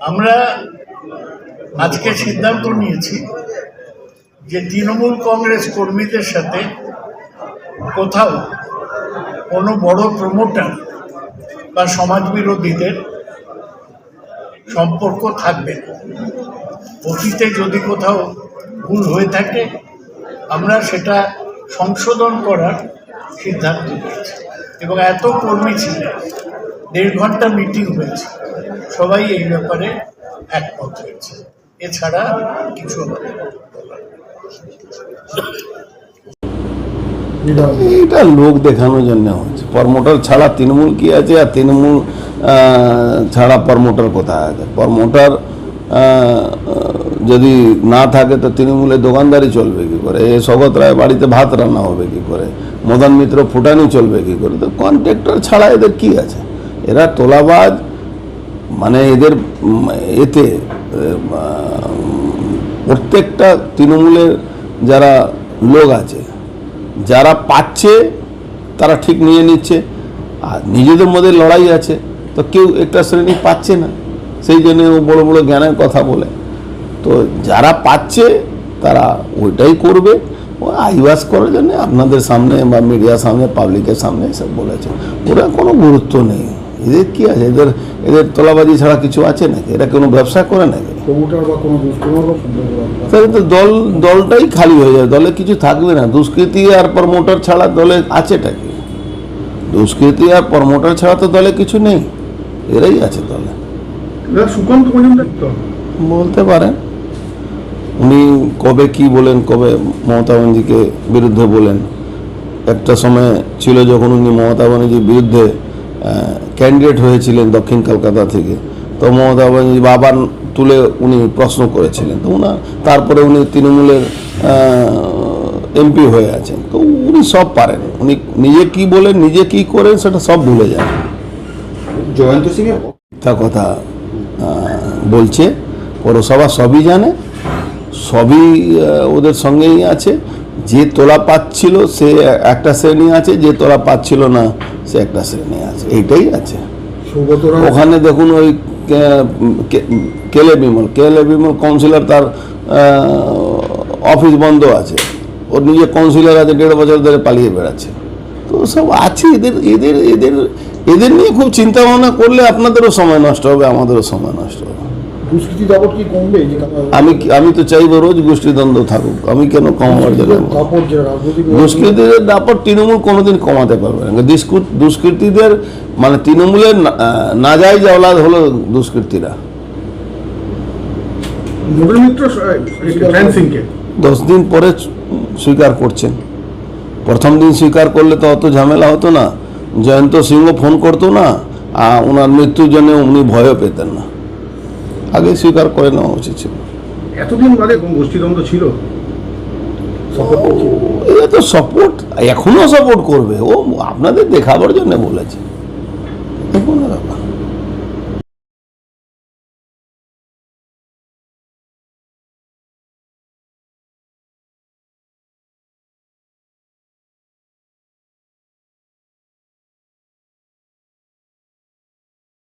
আমরা আজকে সিদ্ধান্ত নিয়েছি যে তৃণমূল কংগ্রেস কর্মীদের সাথে কোথাও কোনো বড় প্রমোটার বা সমাজবিরোধীদের সম্পর্ক থাকবে অতীতে যদি কোথাও ভুল হয়ে থাকে, আমরা সেটা সংশোধন করার সিদ্ধান্ত নিয়েছি। এবং এত কর্মী ছিলেন দেড় ঘণ্টা মিটিং হয়েছে। সবাই এই ব্যাপারে একমত হয়েছে। এছাড়া কিছু। এটা লোক দেখানোর জন্য হচ্ছে। প্রমোটার ছাড়া তৃণমূল কি আছে আর তৃণমূল ছাড়া প্রমোটার কোথায় আছে? প্রমোটার যদি না থাকে তো তৃণমূলের দোকানদারি চলবে কি করে? এ সগত রায় বাড়িতে ভাত রান্না হবে কি করে? মদন মিত্র ফুটানি চলবে কি করে? তো কন্ট্রাক্টর ছাড়া এদের কি আছে? এরা তোলাবাজ মানে এদের এতে প্রত্যেকটা তৃণমূলের যারা লোক আছে, যারা পাচ্ছে, তারা ঠিক নিয়ে নিচ্ছে, আর নিজেদের মধ্যে লড়াই আছে, তো কেউ একটা শ্রেণি পাচ্ছে না। সেই জন্য ও বড় বড় জ্ঞানের কথা বলে। তো যারা পাচ্ছে, তারা ওইটাই করবে। ও আইওয়াস করার জন্য আপনাদের সামনে বা মিডিয়ার সামনে, পাবলিকের সামনে এসব বলেছে। ওরা কোনো গুরুত্ব নেই। এদের কি আছে? এদের এদের তোলাবাজি ছাড়া কিছু আছে নাকি? এরা কোনো ব্যবসা করে নাকি? তাহলে তো দল দলটাই খালি হয়ে যাবে দলে কিছু থাকবে না। দুষ্কৃতি আর প্রমোটার ছাড়া দলে আছেটা কি? দুষ্কৃতি আর প্রমোটার ছাড়া তো দলে কিছু নেই। এরাই আছে দলে? বলতে পারেন। উনি কবে কি বলেন কবে মমতা ব্যানার্জিকে বিরুদ্ধে বলেন? একটা সময় ছিল যখন উনি মমতা ব্যানার্জির বিরুদ্ধে ক্যান্ডিডেট হয়েছিলেন দক্ষিণ কলকাতা থেকে তো মমতা ব্যানার্জি বাবার তুলে উনি প্রশ্ন করেছিলেন। তো উনার তারপরে উনি তৃণমূলের এমপি হয়ে আছেন। তো উনি সব পারেন। উনি নিজে কি বলেন নিজে কি করেন সেটা সব ভুলে যান। জয়ন্ত সিং মিথ্যা কথা বলছে। পৌরসভা সবই জানে সবই ওদের সঙ্গেই আছে। যে তোলা পাচ্ছিল সে একটা শ্রেণি আছে যে তোলা পাচ্ছিল না সে একটা শ্রেণি আছে। এইটাই আছে। ওখানে দেখুন ওই কেলে বিমল। কেলে বিমল কাউন্সিলর তার অফিস বন্ধ আছে। ওর নিজে কাউন্সিলর আছে দেড় বছর ধরে পালিয়ে বেড়াচ্ছে। তো সব আছে এদের এদের এদের এদের নিয়ে খুব চিন্তা ভাবনা করলে আপনাদেরও সময় নষ্ট হবে আমাদেরও সময় নষ্ট হবে। দুষ্কৃতি দাপট কি কমবে? যে আমি তো চাইব রোজ গোষ্ঠীদ্বন্দ্ব থাকুক। আমি কেন কমাবার দুষ্কৃতীদের দাপট তৃণমূল কোনোদিন কমাতে পারবে না। দুষ্কৃতীদের মানে তৃণমূলের না- আহ, নাজাইজ হলো দুষ্কৃতীরা। দশ দিন পরে স্বীকার করছেন। প্রথম দিন স্বীকার করলে তো অত ঝামেলা হতো না। জয়ন্ত সিংহ ফোন করতো না আর ওনার মৃত্যুর জন্য উনি ভয়ও পেতেন না। আগে স্বীকার করে নেওয়া উচিত ছিল। এতদিন বাদে কোন গোষ্ঠীদ্বন্দ্ব ছিল? এটা তো সাপোর্ট এখনও সাপোর্ট করবে। ও আপনাদের দেখাবার জন্য বলেছে। এখন ব্যাপার।